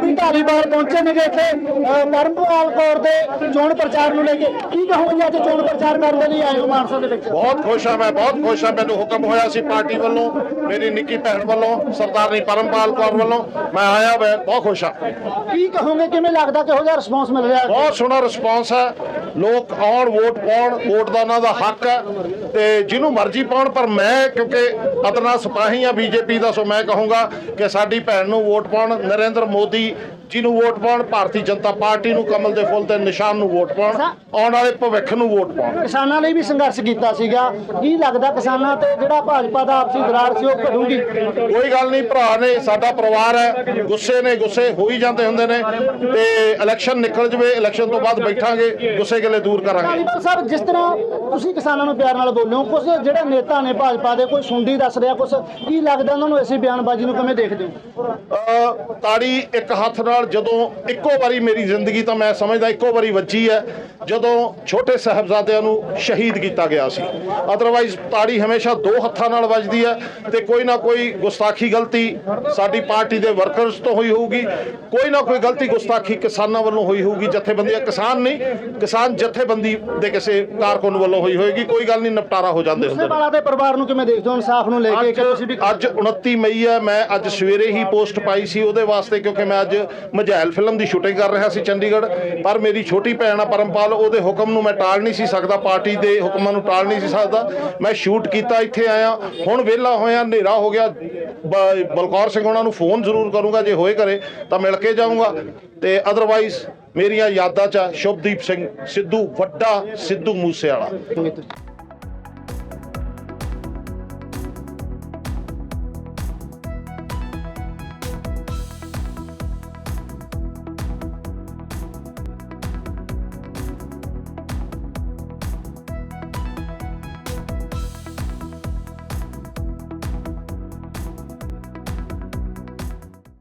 ਵੀ ਧਾਰੀਵਾਲ ਪਹੁੰਚੇ ਨੇਗੇ ਇੱਥੇ ਪਰਮਪਾਲ ਕੌਰ ਦੇ ਚੋਣ ਪ੍ਰਚਾਰ ਨੂੰ ਲੈ ਕੇ। ਕੀ ਕਹੋਗੇ ਅੱਜ ਚੋਣ ਪ੍ਰਚਾਰ ਕਰਨ ਦੇ ਲਈ ਆਏ ਹੋ ਮਾਨਸਾ ਦੇ ਵਿੱਚ? ਬਹੁਤ ਖੁਸ਼ ਹਾਂ ਮੈਂ ਬਹੁਤ ਖੁਸ਼ ਹਾਂ। ਮੈਨੂੰ ਹੁਕਮ ਹੋਇਆ ਸੀ ਪਾਰਟੀ ਵੱਲੋਂ ਮੇਰੀ ਨਿੱਕੀ ਭੈਣ ਵੱਲੋਂ ਸਰਦਾਰਨੀ ਪਰਮਪਾਲ ਕੌਰ ਵੱਲੋਂ ਮੈਂ ਆਇਆ ਮੈਂ ਬਹੁਤ ਖੁਸ਼ ਹਾਂ। ਕੀ ਕਹੋਗੇ ਕਿਵੇਂ ਲੱਗਦਾ ਕਿਹੋ ਜਿਹਾ ਰਿਸਪੌਂਸ ਮਿਲ ਰਿਹਾ? ਬਹੁਤ ਸੋਹਣਾ ਰਿਸਪਾਂਸ ਹੈ। ਲੋਕ ਆਉਣ ਵੋਟ ਪਾਉਣ ਵੋਟ ਦਾ ਉਹਨਾਂ ਦਾ ਹੱਕ ਹੈ ਤੇ ਜਿਹਨੂੰ ਮਰਜ਼ੀ ਪਾਉਣ ਪਰ ਮੈਂ ਕਿਉਂਕਿ ਅਦਨਾ ਸਿਪਾਹੀ ਆ ਬੀਜੇਪੀ ਦਾ ਸੋ ਮੈਂ ਕਹੂੰਗਾ ਕਿ ਸਾਡੀ ਭੈਣ ਨੂੰ ਵੋਟ ਪਾਉਣ। ਨਰਿੰਦਰ ਮੋਦੀ ਜਿਹਨੂੰ ਵੋਟ ਪਾਉਣ ਭਾਰਤੀ ਜਨਤਾ ਪਾਰਟੀ ਨੂੰ ਕਮਲ ਦੇ ਫੁੱਲ ਤੇ ਨਿਸ਼ਾਨ ਨੂੰ ਵੋਟ ਪਾਉਣ ਆਉਣ ਵਾਲੇ ਭਵਿੱਖ ਨੂੰ ਵੋਟ ਪਾਉਣ। ਕਿਸਾਨਾਂ ਲਈ ਵੀ ਸੰਘਰਸ਼ ਕੀਤਾ ਸੀਗਾ। ਕੀ ਲੱਗਦਾ ਕਿਸਾਨਾਂ ਤੇ ਜਿਹੜਾ ਭਾਜਪਾ ਦਾ ਆਪਸੀ ਦਰਾਰ ਸੀ ਉਹ ਘਟੂਗੀ? ਕੋਈ ਗੱਲ ਨਹੀਂ ਭਰਾ ਨੇ ਸਾਡਾ ਪਰਿਵਾਰ ਹੈ। ਗੁੱਸੇ ਨੇ ਗੁੱਸੇ ਹੋ ਹੀ ਜਾਂਦੇ ਹੁੰਦੇ ਨੇ। ਤੇ ਇਲੈਕਸ਼ਨ ਨਿਕਲ ਜਵੇ ਇਲੈਕਸ਼ਨ ਤੋਂ ਬਾਅਦ ਬੈਠਾਂਗੇ ਗੁੱਸੇ ਗਿਲੇ ਦੂਰ ਕਰਾਂਗੇ। ਸਾਹਿਬ ਜਿਸ ਤਰ੍ਹਾਂ ਤੁਸੀਂ ਕਿਸਾਨਾਂ ਨੂੰ ਪਿਆਰ ਨਾਲ ਬੋਲਿਓ ਕੁਝ ਜਿਹੜੇ ਨੇਤਾ ਨੇ ਭਾਜਪਾ ਦੇ ਕੋਈ ਸੁੰਡੀ ਦੱਸ ਰਿਹਾ ਕੁਝ ਕੀ ਲੱਗਦਾ ਉਹਨਾਂ ਨੂੰ ਐਸੀ ਬਿਆਨਬਾਜ਼ੀ ਨੂੰ ਕਿਵੇਂ ਦੇਖਦੇ ਹੋ? ਤਾੜੀ ਇੱਕ ਹੱਥ ਨਾਲ ਜਦੋਂ ਇੱਕੋ ਵਾਰੀ ਮੇਰੀ ਜ਼ਿੰਦਗੀ ਤਾਂ ਮੈਂ ਸਮਝਦਾ ਇੱਕੋ ਵਾਰੀ ਵੱਜੀ ਹੈ ਜਦੋਂ ਛੋਟੇ ਸਾਹਿਬਜ਼ਾਦਿਆਂ ਨੂੰ ਸ਼ਹੀਦ ਕੀਤਾ ਗਿਆ ਸੀ। ਅਦਰਵਾਈਜ਼ ਤਾੜੀ ਹਮੇਸ਼ਾ ਦੋ ਹੱਥਾਂ ਨਾਲ ਵੱਜਦੀ ਹੈ ਤੇ ਕੋਈ ਨਾ ਕੋਈ ਗੁਸਤਾਖੀ ਗਲਤੀ ਸਾਡੀ ਪਾਰਟੀ ਦੇ ਵਰਕਰਸ ਤੋਂ ਹੋਈ ਹੋਊਗੀ। ਕੋਈ ਨਾ ਕੋਈ ਗਲਤੀ ਗੁਸਤਾਖੀ ਕਿਸਾਨਾਂ ਵੱਲੋਂ ਹੋਈ ਹੋਊਗੀ। ਜਥੇਬੰਦੀਆਂ ਕਿਸਾਨ ਨਹੀਂ ਕਿਸਾਨ ਜਥੇਬੰਦੀ ਦੇ ਕਿਸੇ ਕਾਰਕੁਨ ਵੱਲੋਂ ਹੋਈ ਹੋਏਗੀ। ਕੋਈ ਗੱਲ ਨਹੀਂ ਨਿਪਟਾਰਾ ਹੋ ਜਾਂਦੇ ਹੁੰਦੇ ਵਾਲਾ ਦੇ ਪਰਿਵਾਰ ਨੂੰ ਕਿਵੇਂ ਦੇਖਦੇ ਹੋ? ਇਨਸਾਫ ਨੂੰ ਲੈ ਕੇ ਕਿ ਤੁਸੀਂ ਵੀ ਅੱਜ 29 ਮਈ ਹੈ ਮੈਂ ਅੱਜ ਸਵੇਰੇ ਹੀ ਪੋਸਟ ਪਾਈ ਸੀ ਉਹਦੇ ਵਾਸਤੇ ਕਿਉਂਕਿ ਮੈਂ ਅੱਜ ਮਝੈਲ ਫਿਲਮ ਦੀ ਸ਼ੂਟਿੰਗ ਕਰ ਰਿਹਾ ਸੀ ਚੰਡੀਗੜ੍ਹ, ਪਰ ਮੇਰੀ ਛੋਟੀ ਭੈਣ ਆ ਪਰਮਪਾਲ, ਉਹਦੇ ਹੁਕਮ ਨੂੰ ਮੈਂ ਟਾਲ ਨਹੀਂ ਸੀ ਸਕਦਾ, ਪਾਰਟੀ ਦੇ ਹੁਕਮਾਂ ਨੂੰ ਟਾਲ ਨਹੀਂ ਸੀ ਸਕਦਾ। ਮੈਂ ਸ਼ੂਟ ਕੀਤਾ, ਇੱਥੇ ਆਇਆ। ਹੁਣ ਵਿਹਲਾ ਹੋਇਆ, ਹਨੇਰਾ ਹੋ ਗਿਆ। ਬ- ਬਲਕੌਰ ਸਿੰਘ ਉਹਨਾਂ ਨੂੰ ਫੋਨ ਜ਼ਰੂਰ ਕਰੂੰਗਾ, ਜੇ ਹੋਏ ਕਰੇ ਤਾਂ ਮਿਲ ਕੇ ਜਾਊਂਗਾ। ਤੇ ਅਦਰਵਾਈਜ਼ ਮੇਰੀਆਂ ਯਾਦਾਂ 'ਚ ਆ ਸ਼ੁਭਦੀਪ ਸਿੰਘ, ਸਿੱਧੂ ਵੱਡਾ ਸਿੱਧੂ ਮੂਸੇਵਾਲਾ। ਤੁਸੀਂ